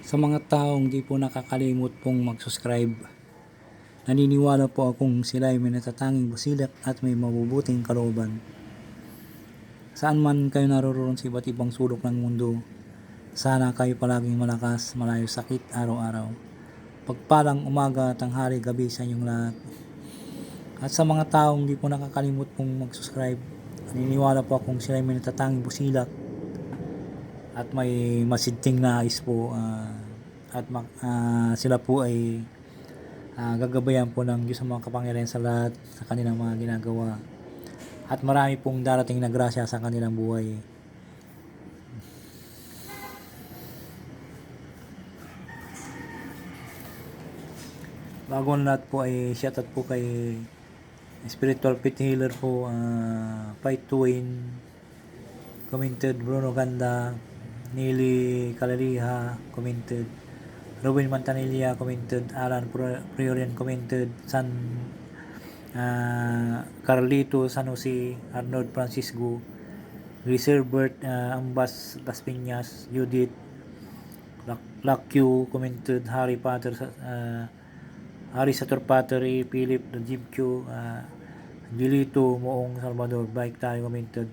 Sa mga taong di po nakakalimot pong mag-subscribe, naniniwala po akong sila ay may natatanging busilak at may mabubuting kalooban. Saan man kayo naroroon sa iba't ibang sulok ng mundo, sana kayo palaging malakas, malayo sa sakit araw-araw. Pagpalang umaga, tanghali, gabi sa inyong lahat. At sa mga taong di po nakakalimot pong mag-subscribe, naniniwala po akong sila ay may natatanging busilak at may masidting nais po ah, at ah, sila po ay ah, gagabayan po ng Diyos sa mga kapangyarihan sa lahat sa kanilang mga ginagawa at marami pong darating na grasya sa kanilang buhay. Bago ang lahat po ay shoutout po kay Spiritual Pit Healer po, uh, Fight to Win, commented Bruno Ganda, Nili Calaliha, commented Robin Mantanilla, commented Alan Priorian, commented San uh, Carlito San Jose, Arnold Francisco, Reservert uh, Ambas Las Piñas, Judith Lakyu, commented Harry Potter, uh, Harry Sator Potter. Philip, Jim Q, uh, Gilito, Moong Salvador, Bike tayo commented,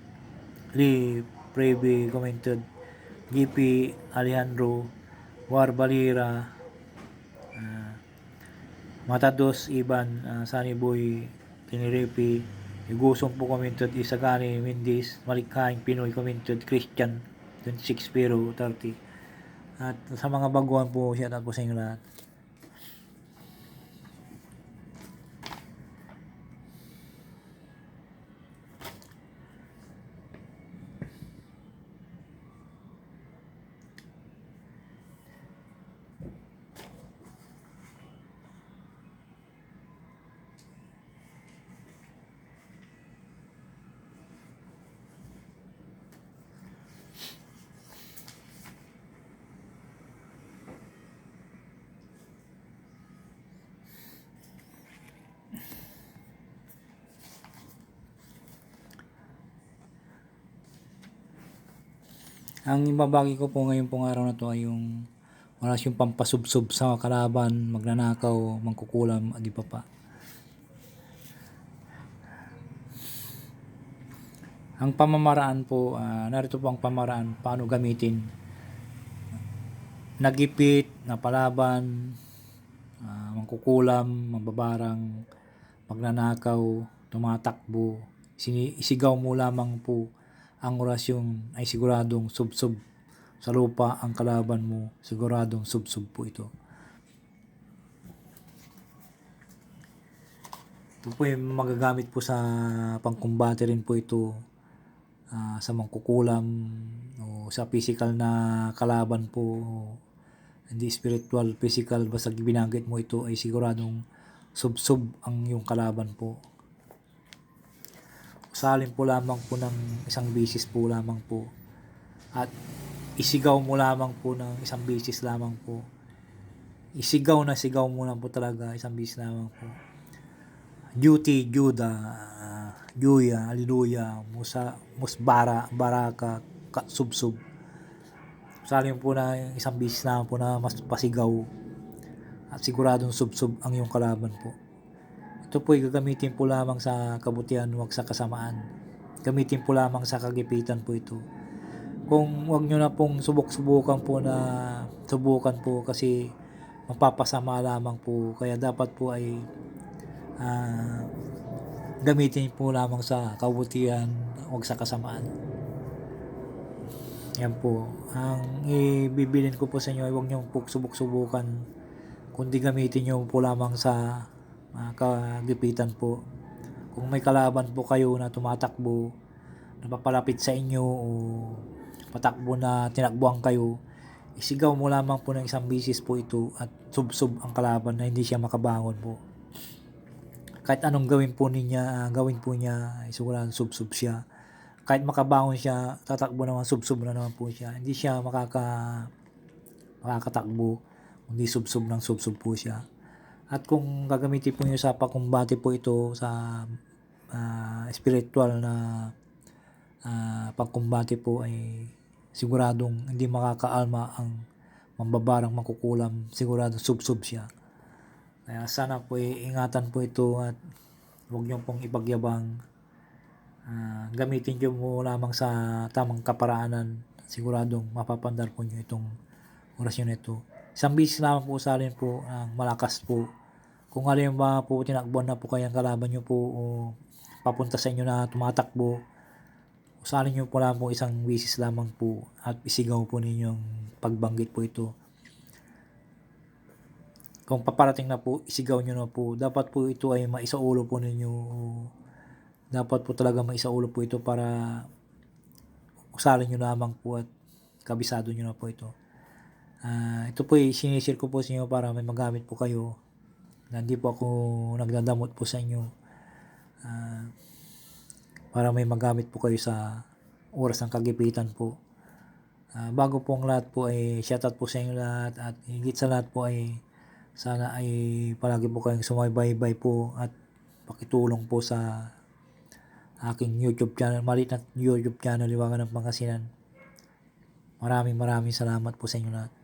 Lee Prevy commented, GP Alejandro, War Balira, uh, Matados Iban, uh, Sunny Boy, Tenerife, Igusong po commented, Isagani Mendes, Malikhaing Pinoy commented, Christian, 26 pero 30. At sa mga baguhan po, out po sa inyo lahat. Ang ibabagi ko po ngayon pong araw na to ay yung oras yung pampasubsob sa kalaban, magnanakaw, mangkukulam, at iba pa. Ang pamamaraan po, ah, narito po ang pamamaraan paano gamitin. Nagipit, napalaban, ah, mangkukulam, mababarang, magnanakaw, tumatakbo, sini- isigaw mo lamang po ang orasyon ay siguradong subsob sa lupa ang kalaban mo, siguradong subsob po ito. Ito po yung magagamit po sa pangkumbate rin po ito ah, sa mangkukulam o sa physical na kalaban po hindi spiritual, physical basta binanggit mo ito ay siguradong subsob ang yung kalaban po salin po lamang po ng isang bisis po lamang po. At isigaw mo lamang po ng isang bisis lamang po. Isigaw na sigaw mo lang po talaga isang bisis lamang po. Duty juda uh, juya hallelujah musa musbara baraka ka, subsub. Salin po na isang bisis lamang po na mas pasigaw. At siguradong subsub ang iyong kalaban po ito po ay gagamitin po lamang sa kabutihan, huwag sa kasamaan. Gamitin po lamang sa kagipitan po ito. Kung huwag nyo na pong subok-subukan po na subukan po kasi mapapasama lamang po. Kaya dapat po ay uh, gamitin po lamang sa kabutihan, huwag sa kasamaan. Yan po. Ang ibibilin ko po sa inyo ay huwag nyo po subok-subukan kundi gamitin nyo po lamang sa mga kagipitan po. Kung may kalaban po kayo na tumatakbo, napapalapit sa inyo o patakbo na tinakbuhan kayo, isigaw mo lamang po ng isang bisis po ito at subsub ang kalaban na hindi siya makabangon po. Kahit anong gawin po niya, uh, gawin po niya, sigurado subsub siya. Kahit makabangon siya, tatakbo naman, subsub na naman po siya. Hindi siya makaka makakatakbo, hindi subsub ng subsub po siya. At kung gagamitin po niyo sa pakumbati po ito sa ah, spiritual na ah, pagkumbati po ay siguradong hindi makakaalma ang mambabarang makukulam, sigurado sub-sub siya. Kaya sana po eh, ingatan po ito at huwag niyo pong ipagyabang. Ah, gamitin niyo mo lamang sa tamang kaparaanan. Siguradong mapapandar po niyo itong orasyon na ito. Isang bisis lamang po sa alin po ang malakas po. Kung alin ba po tinakbuhan na po kayang kalaban niyo po o papunta sa inyo na tumatakbo, usalin niyo po lang po isang bisis lamang po at isigaw po ninyong pagbanggit po ito. Kung paparating na po, isigaw niyo na po. Dapat po ito ay maisaulo po ninyo. Dapat po talaga maisaulo po ito para usalin niyo lamang po at kabisado niyo na po ito. Ah, ito po ay sinishare ko po sa inyo para may magamit po kayo. Hindi po ako nagdadamot po sa inyo. Ah, para may magamit po kayo sa oras ng kagipitan po. Ah, bago po ang lahat po ay shoutout po sa inyo lahat at higit sa lahat po ay sana ay palagi po kayong sumaybay-bay po at pakitulong po sa aking YouTube channel, maliit na YouTube channel, Liwangan ng Pangasinan. Maraming maraming salamat po sa inyo lahat.